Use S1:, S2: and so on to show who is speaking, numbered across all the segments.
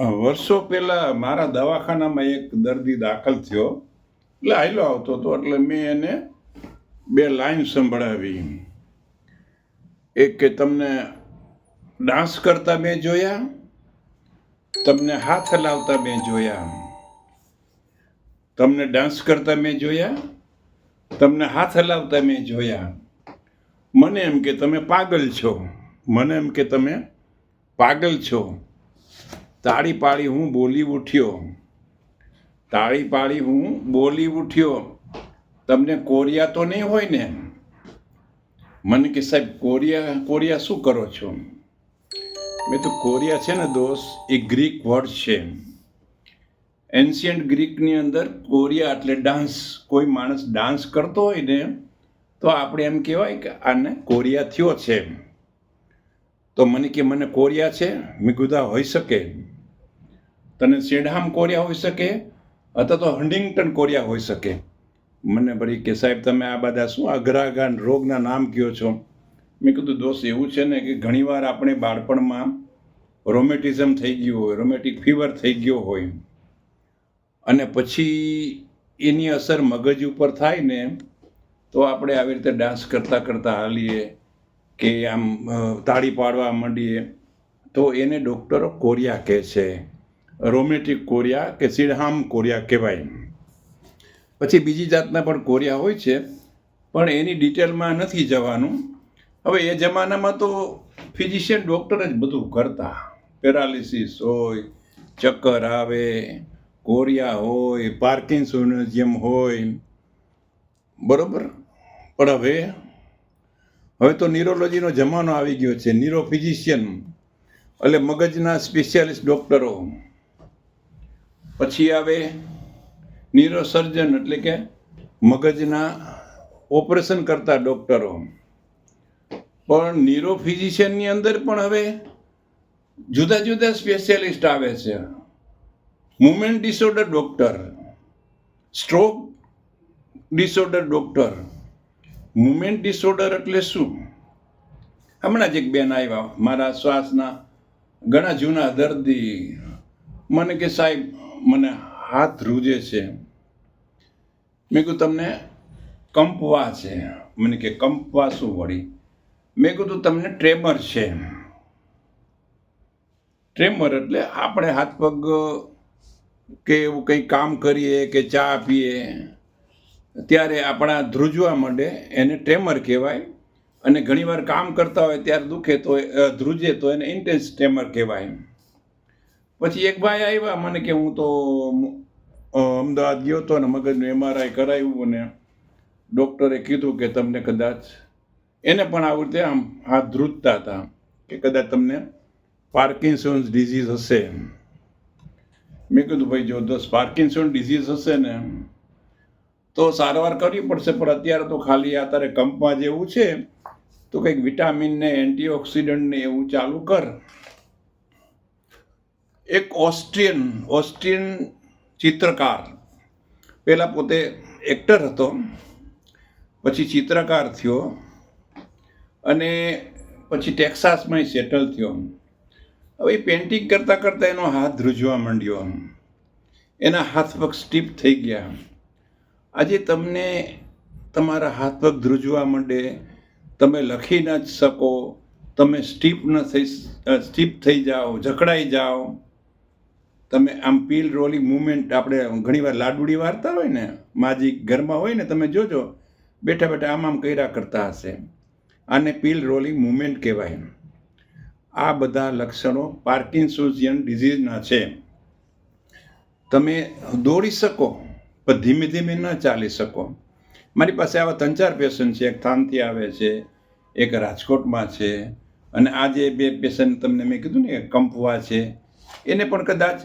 S1: વર્ષો પહેલાં મારા દવાખાનામાં એક દર્દી દાખલ થયો. એટલે આયલો આવતો હતો. એટલે મેં એને બે લાઈન સંભળાવી. એક કે તમને ડાન્સ કરતા મેં જોયા, તમને હાથ હલાવતા મેં જોયા, તમને ડાન્સ કરતા મેં જોયા, તમને હાથ હલાવતા મેં જોયા. મને એમ કે તમે પાગલ છો. મને એમ કે તમે પાગલ છો. તાળી પાડી હું બોલી ઉઠ્યો. તાળી પાડી હું બોલી ઉઠ્યો. તમને કોરિયા તો નહીં હોય ને? મને કે સાહેબ, કોરિયા કોરિયા શું કરો છો? મેં તો કોરિયા છે ને દોસ્ત, એ ગ્રીક વર્ડ છે. એન્શિયન્ટ ગ્રીકની અંદર કોરિયા એટલે ડાન્સ. કોઈ માણસ ડાન્સ કરતો હોય ને, તો આપણે એમ કહેવાય કે આને કોરિયા થયો છે. તો મને કે મને કોરિયા છે? મેં કીધું હોઈ શકે. તને સેઢામ કોરિયા હોઈ શકે, અથવા તો હન્ડિંગ્ટન કોરિયા હોઈ શકે. મને વળી કે સાહેબ, તમે આ બધા શું અઘરાઘાન રોગના નામ કયો છો? મેં કીધું દોસ્ત એવું છે ને કે ઘણીવાર આપણે બાળપણમાં રોમેટિઝમ થઈ ગયું હોય, રોમેટિક ફીવર થઈ ગયો હોય. અને પછી એની અસર મગજ ઉપર થાય ને, તો આપણે આવી રીતે ડાન્સ કરતાં કરતાં હાલીએ કે આમ તાળી પાડવા માંડીએ. તો એને ડૉક્ટરો કોરિયા કહે છે. રોમેટિક કોરિયા કે સીડહામ કોરિયા કહેવાય. પછી બીજી જાતના પણ કોરિયા હોય છે, પણ એની ડિટેલમાં નથી જવાનું. હવે એ જમાનામાં તો ફિઝિશિયન ડૉક્ટર જ બધું કરતા. પેરાલિસિસ હોય, ચક્કર આવે કોરિયા હોય પાર્કિન્સોનિઝમ હોય. બરોબર? પણ હવે હવે તો ન્યુરોલોજીનો જમાનો આવી ગયો છે. ન્યુરોફિઝિશિયન એટલે મગજના સ્પેશિયાલિસ્ટ ડૉક્ટરો પછી આવે ન્યુરોસર્જન એટલે કે મગજના ઓપરેશન કરતા ડૉક્ટરો. પણ ન્યુરો ફિઝિશિયનની અંદર પણ હવે જુદા જુદા સ્પેશિયાલિસ્ટ આવે છે. Movement disorder doctor, stroke disorder doctor. Movement disorder એટલે શું? હમણાં જ એક બેન આવ્યા, મારા શ્વાસના ઘણા જૂના દર્દી. મને કે સાહેબ મને હાથ ધ્રુજે છે. મેં કહ્યું તમને કંપવા છે. મને કે, કંપવા શું વળી? મેં કીધું, તમને ટ્રેમર છે. ટ્રેમર એટલે આપણે હાથ પગ કે એવું કંઈ કામ કરીએ કે ચા પીએ, ત્યારે આપણા ધ્રુજવા માંડે એને ટ્રેમર કહેવાય અને ઘણીવાર કામ કરતા હોય ત્યારે દુખે તો ધ્રુજે તો એને ઇન્ટેન્સ ટ્રેમર કહેવાય. પછી એક ભાઈ આવ્યા, મને કે હું તો અમદાવાદ ગયો હતો ને મગજનું એમઆરઆઈ કરાવ્યું અને ડૉક્ટરે કીધું કે તમને કદાચ, એને પણ આવું રીતે આમ હાથ ધ્રુજતા હતા કે કદાચ તમને પાર્કિન્સન્સ ડિઝીઝ હશે મેં કીધું, ભાઈ, જો દસ પાર્કિન્સન ડિઝીઝ હશે ને, તો સારવાર કરવી પડશે, પણ અત્યારે તો ખાલી આ તારે કંપમાં જેવું છે, તો કંઈક વિટામિન ને એન્ટીઓક્સિડન્ટ ને એવું ચાલુ કર. એક ઓસ્ટ્રિયન ઓસ્ટ્રિયન ચિત્રકાર. પહેલાં પોતે એક્ટર હતો, પછી ચિત્રકાર થયો, અને પછી ટેક્સાસમાં સેટલ થયો. હવે એ પેઇન્ટિંગ કરતાં કરતાં એનો હાથ ધ્રુજવા માંડ્યો એના હાથ પગ સ્ટીપ થઈ ગયા. આજે તમને તમારા હાથ પગ ધ્રુજવા માંડે, તમે લખી ન જ શકો, તમે સ્ટીપ ન થઈ સ્ટીપ થઈ જાઓ, જકડાઈ જાઓ. તમે આમ પીલ રોલિંગ મુવમેન્ટ આપણે ઘણીવાર લાડુડી વારતા હોય ને, માજી ઘરમાં હોય ને, તમે જોજો, બેઠા બેઠા આમ આમ કર્યા કરતા હશે. આને પીલ રોલિંગ મુવમેન્ટ કહેવાય. આ બધા લક્ષણો પાર્કિન્સોઝિયન ડિઝીઝના છે. તમે દોડી શકો, પણ ધીમે ધીમે ન ચાલી શકો. મારી પાસે આવા ત્રણ ચાર પેશન્ટ છે, એક થાનથી આવે છે, એક રાજકોટમાં છે, અને આ જે બે પેશન્ટ તમને મેં કીધું ને કંપવા છે. એને પણ કદાચ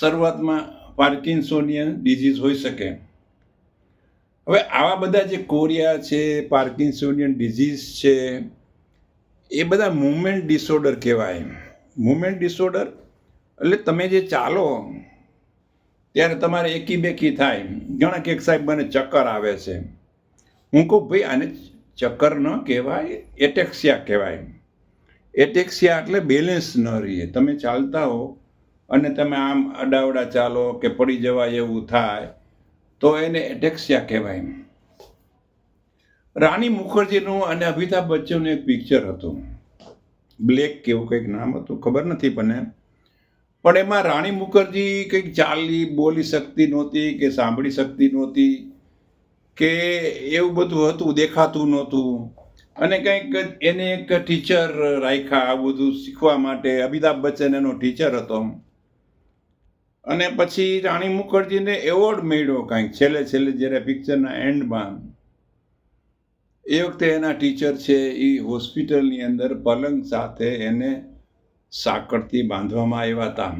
S1: શરૂઆતમાં પાર્કિન્સોનિયન ડિઝીઝ હોઈ શકે. હવે આવા બધા જે કોરિયા છે પાર્કિન્સોનિયન ડિઝીઝ છે, એ બધા મુમેન્ટ ડિસઓર્ડર કહેવાય. મુમેન્ટ ડિસઓર્ડર એટલે તમે જે ચાલો, ત્યારે તમારે એકી બેકી થાય. ઘણા કે સાહેબ મને ચક્કર આવે છે. હું કહું, ભાઈ આને ચક્કર ન કહેવાય, એટેક્સિયા કહેવાય. એટેક્સિયા એટલે બેલેન્સ ન રહીએ. તમે ચાલતા હો અને તમે આમ અડાવડા ચાલો કે પડી જવાય એવું થાય, તો એને એટેક્સિયા કહેવાય રાણી મુખર્જીનું અને અમિતાભ બચ્ચનનું એક પિક્ચર હતું. બ્લેક કેવું કંઈક નામ હતું, ખબર નથી પણ પણ એમાં રાણી મુખર્જી કંઈક ચાલી બોલી શકતી નહોતી કે સાંભળી શકતી નહોતી કે એવું બધું હતું, દેખાતું નહોતું. અને કંઈક એને એક ટીચર રાખ્યા આ બધું શીખવા માટે અમિતાભ બચ્ચન એનો ટીચર હતો અને પછી રાણી મુખર્જીને એવોર્ડ મળ્યો કાંઈક. છેલ્લે છેલ્લે જ્યારે પિક્ચરના એન્ડમાં એ વખતે એના ટીચર છે એ હોસ્પિટલની અંદર પલંગ સાથે એને સાંકળથી બાંધવામાં આવ્યા હતા.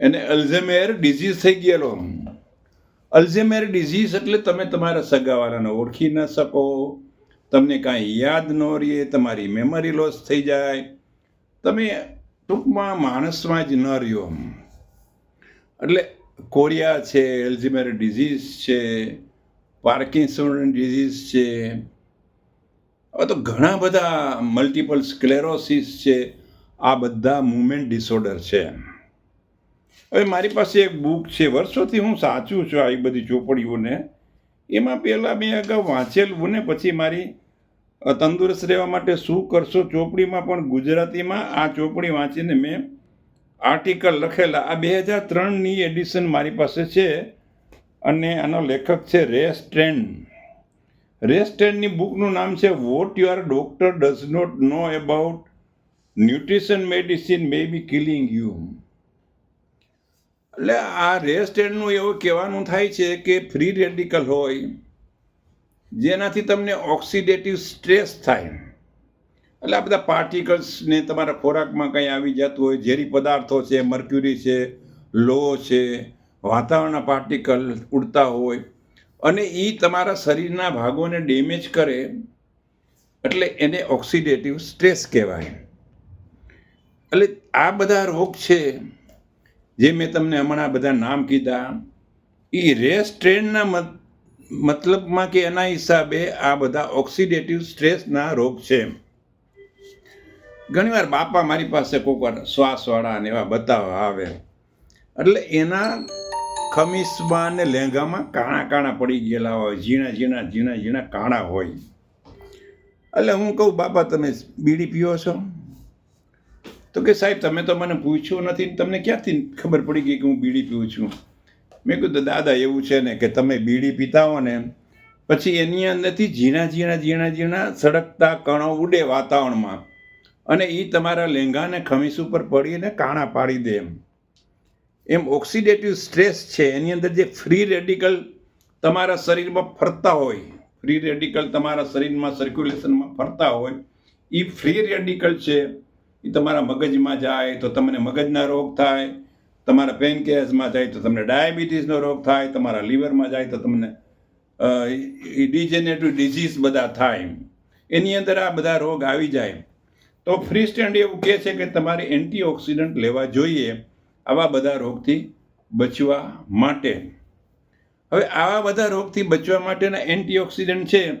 S1: એને અલ્ઝેમેર ડિઝીઝ થઈ ગયેલો. અલ્ઝેમેર ડિઝીઝ એટલે તમે તમારા સગાવાળાને ઓળખી ન શકો, તમને કાંઈ યાદ ન રહે તમારી મેમરી લોસ થઈ જાય. તમે ટૂંકમાં માણસમાં જ ન રહ્યો. એટલે કોરિયા છે, એલ્ઝિમેર ડિઝીઝ છે, પાર્કિન્સન ડિઝીઝ છે, હવે તો ઘણા બધા મલ્ટિપલ સ્ક્લેરોસિસ છે, આ બધા મુમેન્ટ ડિસઓર્ડર છે. હવે મારી પાસે એક બુક છે, વર્ષોથી હું સાચું છું આવી બધી ચોપડીઓને. એમાં પહેલાં મેં અગાઉ વાંચેલું ને પછી મારી તંદુરસ્ત રહેવા માટે શું કરશો ચોપડીમાં પણ ગુજરાતીમાં આ ચોપડી વાંચીને મેં આર્ટિકલ લખેલા. આ બે હજાર ત્રણની એડિશન મારી પાસે છે અને આનો લેખક છે રેસ ટ્રેન રેસ ટ્રેનની બુકનું નામ છે what your doctor does not know about nutrition medicine may be killing you એટલે આ રેસ ટ્રેનનું એવું કહેવાનું થાય છે કે ફ્રી રેડિકલ હોય, જેનાથી તમને ઓક્સિડેટિવ સ્ટ્રેસ થાય. એટલે આ બધા પાર્ટિકલ્સને તમારા ખોરાકમાં કંઈ આવી જતું હોય, ઝેરી પદાર્થો છે મર્ક્યુરી છે, લો છે, વાતાવરણના પાર્ટિકલ ઉડતા હોય, અને એ તમારા શરીરના ભાગોને ડેમેજ કરે, એટલે એને ઓક્સિડેટિવ સ્ટ્રેસ કહેવાય. એટલે આ બધા રોગ છે, જે મેં તમને હમણાં બધા નામ કીધા એ રેસ ટ્રેનના મતલબમાં કે એના હિસાબે આ બધા ઓક્સિડેટિવ સ્ટ્રેસના રોગ છે. ઘણીવાર બાપા મારી પાસે કોઈક વાર શ્વાસવાળા ને એવા બતાવવા આવે. એટલે એના ખમીસમાં ને લહેંગામાં કાણા કાણા પડી ગયેલા હોય, ઝીણા ઝીણા ઝીણા ઝીણા કાણા હોય. એટલે હું કહું, બાપા, તમે બીડી પીવો છો? તો કે, સાહેબ, તમે તો મને પૂછ્યું નથી તમને ક્યાંથી ખબર પડી ગઈ કે હું બીડી પીઉં છું? મેં કીધું, દાદા, એવું છે ને કે તમે બીડી પીતા હો ને પછી એની અંદરથી ઝીણા ઝીણા ઝીણા ઝીણા સળગતા કણો ઉડે વાતાવરણમાં. અને એ તમારા લેંઘાને ખમીસ ઉપર પડીને કાણા પાડી દે એમ. એમ ઓક્સિડેટિવ સ્ટ્રેસ છે, એની અંદર જે ફ્રી રેડિકલ તમારા શરીરમાં ફરતા હોય, ફ્રી રેડિકલ તમારા શરીરમાં સર્ક્યુલેશનમાં ફરતા હોય એ ફ્રી રેડિકલ છે એ તમારા મગજમાં જાય તો તમને મગજના રોગ થાય, તમારા પેનકેસમાં જાય તો તમને ડાયાબિટીસનો રોગ થાય, તમારા લીવરમાં જાય તો તમને ડિજેનેટિવ ડિઝીઝ બધા થાય એની અંદર આ બધા રોગ આવી જાય તો ફ્રી સ્ટેન્ડ એવું કહે છે કે તમારે એન્ટીઓક્સિડન્ટ લેવા જોઈએ આવા બધા રોગથી બચવા માટે. હવે આવા બધા રોગથી બચવા માટેના એન્ટીઓક્સિડન્ટ છે.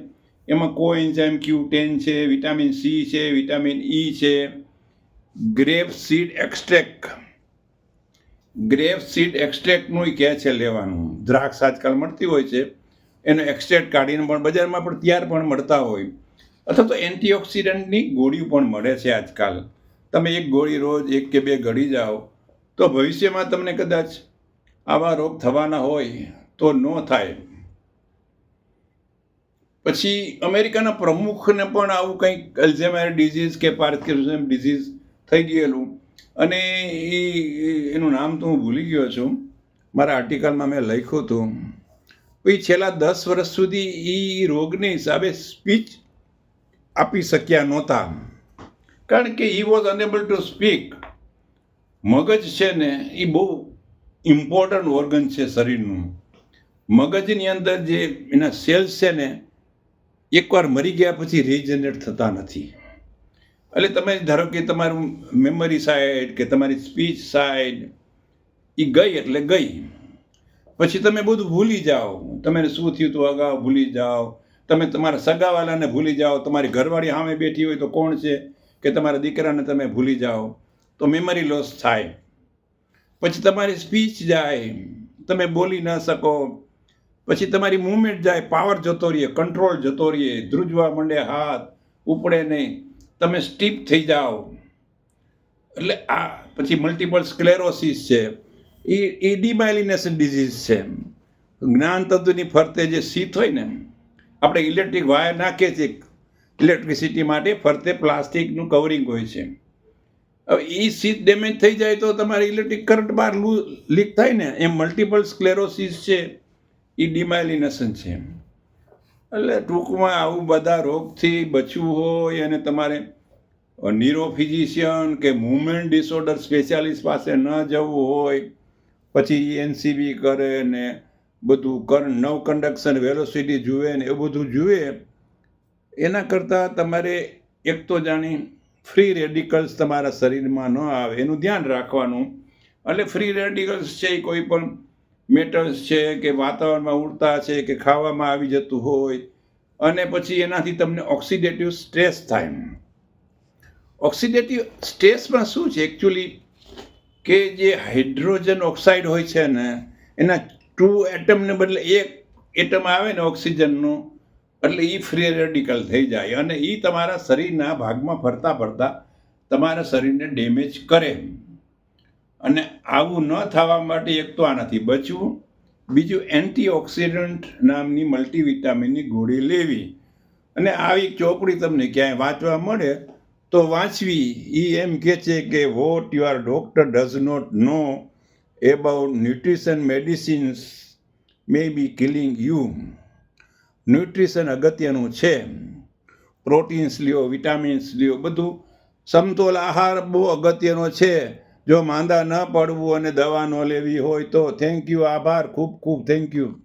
S1: એમાં કોએન્ઝાઇમ ક્યુ ટેન છે, વિટામિન સી છે, વિટામિન ઈ છે. Grape seed extract. Grape seed એક્સ્ટ્રેક્ટનું કહે છે લેવાનું. દ્રાક્ષ આજકાલ મળતી હોય છે. એનો એક્સ્ટ્રેક્ટ કાઢીને પણ બજારમાં પણ તૈયાર પણ મળતા હોય. અથવા તો એન્ટીઓક્સિડન્ટની ગોળીઓ પણ મળે છે આજકાલ. તમે એક ગોળી રોજ એક કે બે ઘડી જાઓ, તો ભવિષ્યમાં તમને કદાચ આવા રોગ થવાના હોય તો ન થાય. પછી અમેરિકાના પ્રમુખને પણ આવું કંઈક અલ્ઝેમાયર ડિઝીઝ કે પાર્કિન્સન ડિઝીઝ થઈ ગયેલું. અને એ એનું નામ તો હું ભૂલી ગયો છું. મારા આર્ટિકલમાં મેં લખ્યું હતું. એ છેલ્લા દસ વર્ષ સુધી એ રોગને હિસાબે સ્પીચ આપી શક્યા નહોતા. કારણ કે he was unable to speak મગજ છે ને, એ બહુ ઇમ્પોર્ટન્ટ ઓર્ગન છે શરીરનું. મગજની અંદર જે એના સેલ્સ છે ને, એકવાર મરી ગયા પછી રિજનરેટ થતા નથી. એટલે તમે ધારો કે તમારું મેમરી સાઈડ કે તમારી સ્પીચ સાઈડ એ ગઈ એટલે ગઈ. પછી તમે બધું ભૂલી જાઓ. તમે શું થયું હતું અગાઉ? ભૂલી જાઓ. તમે તમારા સગાવાલાને ભૂલી જાઓ, તમારી ઘરવાળી સામે બેઠી હોય તો કોણ છે? કે તમારા દીકરાને તમે ભૂલી જાઓ. તો મેમરી લોસ થાય. પછી તમારી સ્પીચ જાય. તમે બોલી ન શકો. પછી તમારી મૂવમેન્ટ જાય. પાવર જતો રહીએ કંટ્રોલ જતો રહીએ. ધ્રુજવા માંડે હાથ, ઉપડે નહીં. તમે સ્ટીપ થઈ જાઓ. એટલે આ પછી મલ્ટિપલ સ્ક્લેરોસિસ છે. એ એ ડિમાઇલિનેશન ડિઝીઝ છે. જ્ઞાન તત્વની ફરતે જે શીત હોય ને આપણે ઇલેક્ટ્રિક વાયર નાખીએ છીએ. ઇલેક્ટ્રિસિટી માટે ફરતે પ્લાસ્ટિકનું કવરિંગ હોય છે. હવે એ સીટ ડેમેજ થઈ જાય તો તમારે ઇલેક્ટ્રિક કરંટ બહાર લીક થાય ને, એમ મલ્ટિપલ સ્ક્લેરોસિસ છે. એ ડિમાઇલિનેશન છે. એટલે ટૂંકમાં આવું બધા રોગથી બચવું હોય અને તમારે ન્યુરોફિઝિશિયન કે મુવમેન્ટ ડિસઓર્ડર સ્પેશિયાલિસ્ટ પાસે ન જવું હોય, પછી એનસીબી કરે ને બધું કર નવ કન્ડક્શન વેલોસિટી જુએ ને એવું બધું જુએ, એના કરતાં તમારે એક તો જાણી ફ્રી રેડિકલ્સ તમારા શરીરમાં ન આવે, એનું ધ્યાન રાખવાનું. એટલે ફ્રી રેડિકલ્સ છે એ કોઈ પણ મેટલ્સ છે કે વાતાવરણમાં ઉડતા છે કે ખાવામાં આવી જતું હોય, અને પછી એનાથી તમને ઓક્સિડેટિવ સ્ટ્રેસ થાય. ઓક્સિડેટિવ સ્ટ્રેસમાં શું છે? એકચ્યુઅલી કે જે હાઇડ્રોજન ઓક્સાઇડ હોય છે ને, એના ટુ એટમને બદલે એક એટમ આવે ને ઓક્સિજનનું એટલે એ ફ્રી રેડિકલ થઈ જાય. અને એ તમારા શરીરના ભાગમાં ફરતા ફરતા તમારા શરીરને ડેમેજ કરે. અને આવું ન થવા માટે એક તો આનાથી બચવું. બીજું એન્ટીઓક્સિડન્ટ નામની મલ્ટીવિટામિનની ગોળી લેવી. અને આવી ચોપડી તમને ક્યાંય વાંચવા મળે તો વાંચવી. એ એમ કહે છે કે what your doctor does not know about nutrition medicines may be killing you nutrition અગત્યનું છે. પ્રોટીન્સ લ્યો વિટામિન્સ લ્યો, બધું સમતોલ આહાર બહુ અગત્યનો છે. જો માંદા ન પડવું અને દવા ન લેવી હોય તો થેન્ક યુ આભાર, ખૂબ ખૂબ થેન્ક યુ